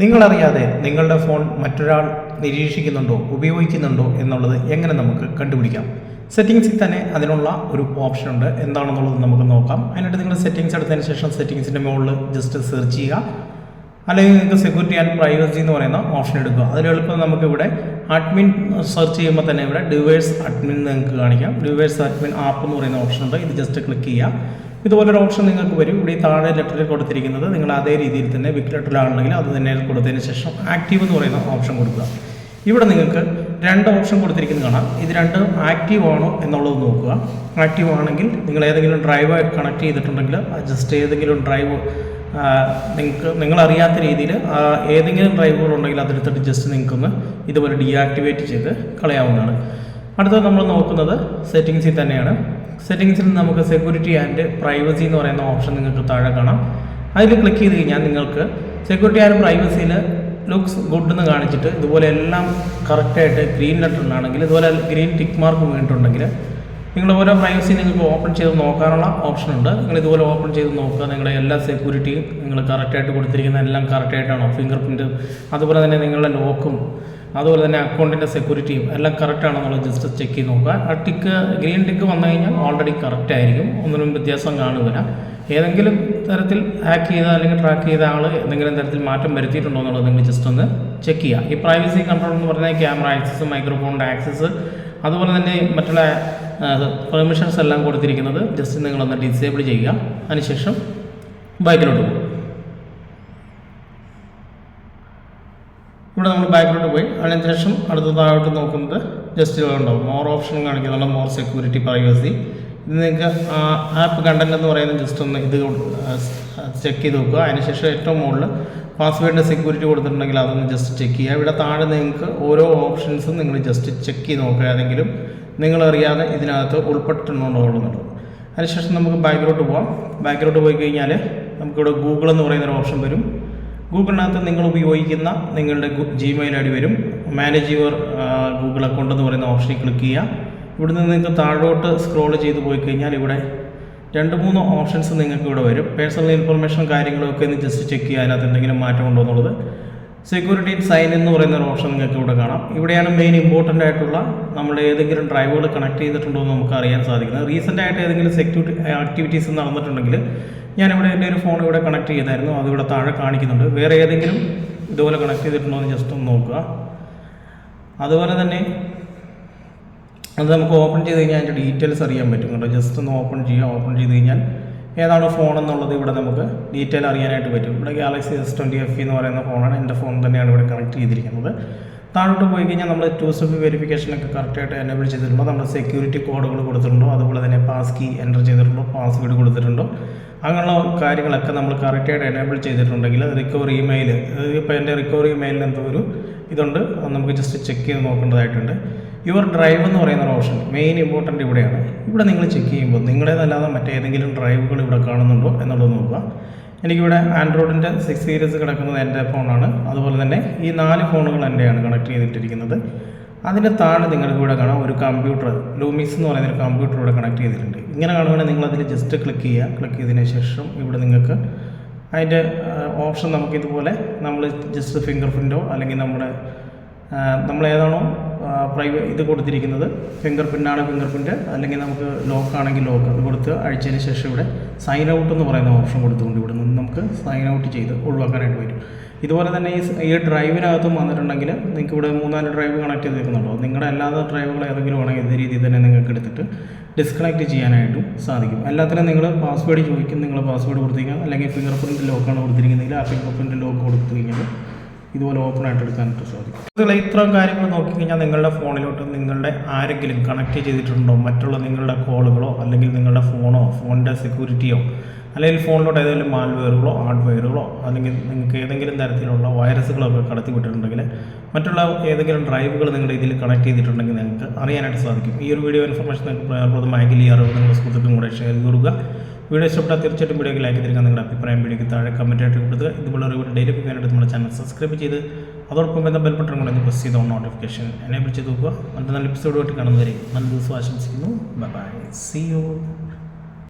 നിങ്ങളറിയാതെ നിങ്ങളുടെ ഫോൺ മറ്റൊരാൾ നിരീക്ഷിക്കുന്നുണ്ടോ ഉപയോഗിക്കുന്നുണ്ടോ എന്നുള്ളത് എങ്ങനെ നമുക്ക് കണ്ടുപിടിക്കാം? സെറ്റിങ്സിൽ തന്നെ അതിനുള്ള ഒരു ഓപ്ഷൻ ഉണ്ട്. എന്താണെന്നുള്ളത് നമുക്ക് നോക്കാം. അതിനായിട്ട് നിങ്ങൾ സെറ്റിങ്സ് എടുത്തതിന് ശേഷം സെറ്റിങ്സിന്റെ മുകളിൽ ജസ്റ്റ് സെർച്ച് ചെയ്യുക. അല്ലെങ്കിൽ നിങ്ങൾക്ക് സെക്യൂരിറ്റി ആൻഡ് പ്രൈവസി എന്ന് പറയുന്ന ഓപ്ഷൻ എടുക്കുക. അതിൽ എളുപ്പം നമുക്ക് ഇവിടെ അഡ്മിൻ സെർച്ച് ചെയ്യുമ്പോൾ തന്നെ ഇവിടെ ഡിവൈസ് അഡ്മിൻ നിങ്ങൾക്ക് കാണിക്കാം. ഡിവൈസ് അഡ്മിൻ ആപ്പ് എന്ന് പറയുന്ന ഓപ്ഷൻ ഉണ്ട്. ഇത് ജസ്റ്റ് ക്ലിക്ക് ചെയ്യാം ഇതുപോലൊരു ഓപ്ഷൻ നിങ്ങൾക്ക് വരും. ഇവിടെ താഴെ ലെറ്ററിൽ കൊടുത്തിരിക്കുന്നത് നിങ്ങൾ അതേ രീതിയിൽ തന്നെ ബിഗ് ലെറ്ററിലാണെങ്കിൽ അത് തന്നെ കൊടുത്തതിന് ശേഷം ആക്റ്റീവ് എന്ന് പറയുന്ന ഓപ്ഷൻ കൊടുക്കുക. ഇവിടെ നിങ്ങൾക്ക് രണ്ട് ഓപ്ഷൻ കൊടുത്തിരിക്കുന്നത് കാണാം. ഇത് രണ്ടും ആക്റ്റീവ് ആണോ എന്നുള്ളത് നോക്കുക. ആക്റ്റീവ് ആണെങ്കിൽ നിങ്ങൾ ഏതെങ്കിലും ഡ്രൈവ് കണക്ട് ചെയ്തിട്ടുണ്ടെങ്കിൽ ജസ്റ്റ് ഏതെങ്കിലും ഡ്രൈവ് നിങ്ങൾക്ക് നിങ്ങളറിയാത്ത രീതിയിൽ ഏതെങ്കിലും ഡ്രൈവുകൾ ഉണ്ടെങ്കിൽ അതെടുത്തിട്ട് ജസ്റ്റ് നിങ്ങൾക്കൊന്ന് ഇതുപോലെ ഡീആക്ടിവേറ്റ് ചെയ്ത് കളയാവുന്നതാണ്. അടുത്തത് നമ്മൾ നോക്കുന്നത് സെറ്റിങ്സിൽ തന്നെയാണ്. സെറ്റിങ്സിൽ നമുക്ക് സെക്യൂരിറ്റി ആൻഡ് പ്രൈവസി എന്ന് പറയുന്ന ഓപ്ഷൻ നിങ്ങൾക്ക് താഴെ കാണാം. അതിൽ ക്ലിക്ക് ചെയ്ത് കഴിഞ്ഞാൽ നിങ്ങൾക്ക് സെക്യൂരിറ്റി ആൻഡ് പ്രൈവസിയിൽ ലുക്സ് ഗുഡ് എന്ന് കാണിച്ചിട്ട് ഇതുപോലെ എല്ലാം കറക്റ്റായിട്ട് ഗ്രീൻ ലെറ്റർ ലെറ്ററിലാണെങ്കിൽ ഇതുപോലെ ഗ്രീൻ ടിക്ക് മാർക്ക് വീണിട്ടുണ്ടെങ്കിൽ നിങ്ങൾ ഓരോ പ്രൈവസി നിങ്ങൾക്ക് ഓപ്പൺ ചെയ്ത് നോക്കാനുള്ള ഓപ്ഷൻ ഉണ്ട്. നിങ്ങൾ ഇതുപോലെ ഓപ്പൺ ചെയ്ത് നോക്കുക. നിങ്ങളുടെ എല്ലാ സെക്യൂരിറ്റിയും നിങ്ങൾ കറക്റ്റായിട്ട് കൊടുത്തിരിക്കുന്ന എല്ലാം കറക്റ്റായിട്ടാണോ ഫിംഗർ പ്രിന്റ് അതുപോലെ തന്നെ നിങ്ങളുടെ ലോക്കും അതുപോലെ തന്നെ അക്കൗണ്ടിന്റെ സെക്യൂരിറ്റിയും എല്ലാം കറക്റ്റാണെന്നുള്ളത് ജസ്റ്റ് ചെക്ക് ചെയ്ത് നോക്കുക. ആ ടിക്ക് ഗ്രീൻ ടിക്ക് വന്നു കഴിഞ്ഞാൽ ഓൾറെഡി കറക്റ്റ് ആയിരിക്കും. ഒന്നിനും വ്യത്യാസം കാണുകയില്ല ഏതെങ്കിലും തരത്തിൽ ഹാക്ക് ചെയ്ത അല്ലെങ്കിൽ ട്രാക്ക് ചെയ്ത ആൾ എന്തെങ്കിലും തരത്തിൽ മാറ്റം വരുത്തിയിട്ടുണ്ടോ എന്നുള്ളത് നിങ്ങൾ ജസ്റ്റ് ഒന്ന് ചെക്ക് ചെയ്യുക. ഈ പ്രൈവസി കൺട്രോൾ എന്ന് പറഞ്ഞാൽ ക്യാമറ ആക്സസ് മൈക്രോഫോണിന്റെ ആക്സസ് അതുപോലെ തന്നെ മറ്റുള്ള പെർമിഷൻസ് എല്ലാം കൊടുത്തിരിക്കുന്നത് ജസ്റ്റ് നിങ്ങളൊന്ന് ഡിസേബിൾ ചെയ്യുക. അതിനുശേഷം ബൈക്കിലോട്ട് പോകും ഇവിടെ നമ്മൾ ബാക്കിലോട്ട് പോയി. അതിനുശേഷം അടുത്തതായിട്ട് നോക്കുന്നത് ജസ്റ്റ് ഉണ്ടാവും. മോർ ഓപ്ഷൻ കാണിക്കുന്നുള്ള മോർ സെക്യൂരിറ്റി പ്രൈവസി ഇത് നിങ്ങൾക്ക് ആപ്പ് കണ്ടന്റ് എന്ന് പറയുന്നത് ജസ്റ്റ് ഒന്ന് ഇത് ചെക്ക് ചെയ്ത് നോക്കുക. അതിനുശേഷം ഏറ്റവും മുകളിൽ പാസ്വേഡിന്റെ സെക്യൂരിറ്റി കൊടുത്തിട്ടുണ്ടെങ്കിൽ അതൊന്ന് ജസ്റ്റ് ചെക്ക് ചെയ്യുക. ഇവിടെ താഴെ നിങ്ങൾക്ക് ഓരോ ഓപ്ഷൻസും നിങ്ങൾ ജസ്റ്റ് ചെക്ക് ചെയ്ത് നോക്കുക ഏതെങ്കിലും നിങ്ങളറിയാതെ ഇതിനകത്ത് ഉൾപ്പെട്ടിട്ടുണ്ടോ എന്നുള്ളത് അതിനുശേഷം നമുക്ക് ബാക്കിലോട്ട് പോകാം ബാക്കിലോട്ട് പോയി കഴിഞ്ഞാൽ നമുക്കിവിടെ ഗൂഗിൾ എന്ന് പറയുന്ന ഒരു ഓപ്ഷൻ വരും. ഗൂഗിളിനകത്ത് നിങ്ങൾ ഉപയോഗിക്കുന്ന നിങ്ങളുടെ ജിമെയിൽ ഐ ഡി വരും. മാനേജ് യുവർ ഗൂഗിൾ അക്കൗണ്ട് എന്ന് പറയുന്ന ഓപ്ഷനിൽ ക്ലിക്ക് ചെയ്യുക. ഇവിടെ നിന്ന് നിങ്ങൾക്ക് താഴോട്ട് സ്ക്രോൾ ചെയ്ത് പോയി കഴിഞ്ഞാൽ ഇവിടെ രണ്ട് മൂന്ന് ഓപ്ഷൻസ് നിങ്ങൾക്ക് ഇവിടെ വരും. പേഴ്സണൽ ഇൻഫർമേഷൻ കാര്യങ്ങളൊക്കെ ഒന്ന് ജസ്റ്റ് ചെക്ക് ചെയ്യുക. അതിനകത്ത് എന്തെങ്കിലും മാറ്റമുണ്ടോ എന്നുള്ളത്. സെക്യൂരിറ്റി സൈൻ എന്ന് പറയുന്ന ഒരു ഓപ്ഷൻ നിങ്ങൾക്ക് ഇവിടെ കാണാം. ഇവിടെയാണ് മെയിൻ ഇമ്പോർട്ടന്റ് ആയിട്ടുള്ള നമ്മൾ ഏതെങ്കിലും ഡ്രൈവുകൾ കണക്ട് ചെയ്തിട്ടുണ്ടോ എന്ന് നമുക്ക് അറിയാൻ സാധിക്കുന്നത്. റീസെന്റ് ആയിട്ട് ഏതെങ്കിലും സെക്യൂരിറ്റി ആക്ടിവിറ്റീസ് നടന്നിട്ടുണ്ടെങ്കിൽ ഞാനിവിടെ എന്റെ ഒരു ഫോൺ ഇവിടെ കണക്ട് ചെയ്തായിരുന്നു. അതിവിടെ താഴെ കാണിക്കുന്നുണ്ട്. വേറെ ഏതെങ്കിലും ഇതുപോലെ കണക്ട് ചെയ്തിട്ടുണ്ടോ എന്ന് ജസ്റ്റ് ഒന്ന് നോക്കുക. അതുപോലെ തന്നെ അത് നമുക്ക് ഓപ്പൺ ചെയ്ത് കഴിഞ്ഞാൽ അതിന്റെ ഡീറ്റെയിൽസ് അറിയാൻ പറ്റും കേട്ടോ. ജസ്റ്റ് ഒന്ന് ഓപ്പൺ ചെയ്യുക ഓപ്പൺ ചെയ്ത് കഴിഞ്ഞാൽ ഏതാണ് ഫോൺ എന്നുള്ളത് ഇവിടെ നമുക്ക് ഡീറ്റെയിൽ അറിയാനായിട്ട് പറ്റും. ഇവിടെ ഗാലക്സി എസ് ട്വന്റി എഫ് എന്ന് പറയുന്ന ഫോണാണ് എന്റെ ഫോൺ തന്നെയാണ് ഇവിടെ കണക്ട് ചെയ്തിരിക്കുന്നത്. താഴോട്ട് പോയി കഴിഞ്ഞാൽ നമ്മൾ ടു സ്റ്റെപ്പ് വെരിഫിക്കേഷനൊക്കെ കറക്റ്റായിട്ട് എനേബിൾ ചെയ്തിട്ടുണ്ടോ? നമ്മുടെ സെക്യൂരിറ്റി കോഡുകൾ കൊടുത്തിട്ടുണ്ടോ? അതുപോലെ തന്നെ പാസ് കീ എന്റർ ചെയ്തിട്ടുണ്ടോ? പാസ്വേഡ് കൊടുത്തിട്ടുണ്ടോ? അങ്ങനെയുള്ള കാര്യങ്ങളൊക്കെ നമ്മൾ കറക്റ്റായിട്ട് എനേബിൾ ചെയ്തിട്ടുണ്ടെങ്കിൽ റിക്കവറി ഇമെയിൽ ഇപ്പോൾ എന്റെ റിക്കവറി ഇമെയിലിന് എന്തോ ഒരു ഇതുണ്ട്. നമുക്ക് ജസ്റ്റ് ചെക്ക് ചെയ്ത് നോക്കേണ്ടതായിട്ടുണ്ട്. യുവർ ഡ്രൈവ് എന്ന് പറയുന്ന ഒരു ഓപ്ഷൻ മെയിൻ ഇമ്പോർട്ടന്റ് ഇവിടെയാണ്. ഇവിടെ നിങ്ങൾ ചെക്ക് ചെയ്യുമ്പോൾ നിങ്ങളുടേതല്ലാതെ മറ്റേതെങ്കിലും ഡ്രൈവുകൾ ഇവിടെ കാണുന്നുണ്ടോ എന്നുള്ളത് നോക്കുക. എനിക്കിവിടെ ആൻഡ്രോയിഡിന്റെ സിക്സ് സീരീസ് കിടക്കുന്നത് എന്റെ ഫോണാണ്. അതുപോലെ തന്നെ ഈ നാല് ഫോണുകൾ എന്റെയാണ് കണക്ട് ചെയ്തിട്ടിരിക്കുന്നത്. അതിന്റെ താഴെ നിങ്ങൾക്ക് ഇവിടെ കാണാം ഒരു കമ്പ്യൂട്ടർ ലൂമിക്സ് എന്ന് പറയുന്ന ഒരു കമ്പ്യൂട്ടർ ഇവിടെ കണക്ട് ചെയ്തിട്ടുണ്ട്. ഇങ്ങനെ കാണുകയാണെങ്കിൽ നിങ്ങൾ അതിൽ ജസ്റ്റ് ക്ലിക്ക് ചെയ്യുക. ക്ലിക്ക് ചെയ്തതിന് ശേഷം ഇവിടെ നിങ്ങൾക്ക് അതിന്റെ ഓപ്ഷൻ നമുക്കിതുപോലെ നമ്മൾ ജസ്റ്റ് ഫിംഗർ പ്രിന്റോ അല്ലെങ്കിൽ നമ്മുടെ നമ്മൾ ഏതാണോ പ്രൈവറ്റ് ഇത് കൊടുത്തിരിക്കുന്നത്. ഫിംഗർ പ്രിന്റാണ് ഫിംഗർ പ്രിന്റ് അല്ലെങ്കിൽ നമുക്ക് ലോക്ക് ആണെങ്കിൽ ലോക്ക് അത് കൊടുത്ത് അഴിച്ചതിന് ശേഷം ഇവിടെ സൈൻ ഔട്ട് എന്ന് പറയുന്ന ഓപ്ഷൻ കൊടുത്തുകൊണ്ട് ഇവിടെ നിന്ന് നമുക്ക് സൈൻ ഔട്ട് ചെയ്ത് ഒഴിവാക്കാനായിട്ട് വരും ഇതുപോലെ തന്നെ ഈ ഈ ഡ്രൈവിനകത്തും വന്നിട്ടുണ്ടെങ്കിൽ നിങ്ങൾക്ക് ഇവിടെ മൂന്നാൽ ഡ്രൈവ് കണക്ട് ചെയ്തിരിക്കുന്നുണ്ടോ നിങ്ങളുടെ അല്ലാത്ത ഡ്രൈവുകൾ ഏതെങ്കിലും ആണെങ്കിൽ ഇതേ രീതിയിൽ തന്നെ നിങ്ങൾക്ക് എടുത്തിട്ട് ഡിസ്കണക്ട് ചെയ്യാനായിട്ടും സാധിക്കും. എല്ലാത്തിനും നിങ്ങൾ പാസ്വേഡ് ചോദിക്കും. നിങ്ങൾ പാസ്വേഡ് കൊടുത്തിരിക്കുക അല്ലെങ്കിൽ ഫിംഗർ പ്രിന്റ് ലോക്കാണ് കൊടുത്തിരിക്കുന്നതെങ്കിൽ ആ ഫിംഗർ പ്രിന്റ് ലോക്ക് കൊടുത്തു കഴിഞ്ഞാൽ ഇതുപോലെ ഓപ്പൺ ആയിട്ട് എടുക്കാനായിട്ട് സാധിക്കും അതുപോലെ ഇത്രയും കാര്യങ്ങൾ നോക്കിക്കഴിഞ്ഞാൽ നിങ്ങളുടെ ഫോണിലോട്ട് നിങ്ങളുടെ ആരെങ്കിലും കണക്ട് ചെയ്തിട്ടുണ്ടോ? മറ്റുള്ള നിങ്ങളുടെ കോളുകളോ അല്ലെങ്കിൽ നിങ്ങളുടെ ഫോണോ ഫോണിന്റെ സെക്യൂരിറ്റിയോ അല്ലെങ്കിൽ ഫോണിലോട്ട് ഏതെങ്കിലും മാൽവെയറുകളോ ഹാർഡ്വെയറുകളോ അല്ലെങ്കിൽ നിങ്ങൾക്ക് ഏതെങ്കിലും തരത്തിലുള്ള വൈറസുകളൊക്കെ കടത്തി വിട്ടിട്ടുണ്ടെങ്കിൽ മറ്റുള്ള ഏതെങ്കിലും ഡ്രൈവുകൾ നിങ്ങളുടെ ഇതിൽ കണക്ട് ചെയ്തിട്ടുണ്ടെങ്കിൽ നിങ്ങൾക്ക് അറിയാനായിട്ട് സാധിക്കും. ഈ ഒരു വീഡിയോ ഇൻഫർമേഷൻ നിങ്ങൾക്ക് പ്രയോജനപ്രദമായെങ്കിൽ ഈ അറിവ് നിങ്ങളുടെ സുഹൃത്തുക്കളും കൂടെ ഷെയർ ചെയ്ത് കൊടുക്കുക. വീഡിയോ ഇഷ്ടപ്പെട്ടാൽ തീർച്ചയായിട്ടും വീഡിയോക്ക് ലൈക്ക് തിരിക്കാൻ നിങ്ങളുടെ അഭിപ്രായം വീഡിയോക്ക് താഴെ കമന്റ് ആയിട്ട് കൊടുക്കുക. ഇതുപോലെ ഒരു ഡെയിലി ചെയ്യാനായിട്ട് നമ്മുടെ ചാനൽ സബ്സ്ക്രൈബ് ചെയ്ത് അതോടൊപ്പം ബന്ധം ബെൽ ബട്ടൺ ഒന്ന് പ്രസ് ചെയ്ത നോട്ടിഫിക്കേഷൻ എനേബിൾ ചെയ്ത് നോക്കുക മറ്റൊരു നല്ല എപ്പിസോഡുമായിട്ട് കാണുന്നവരെ നല്ല ദിവസം ആശംസിക്കുന്നു. By C U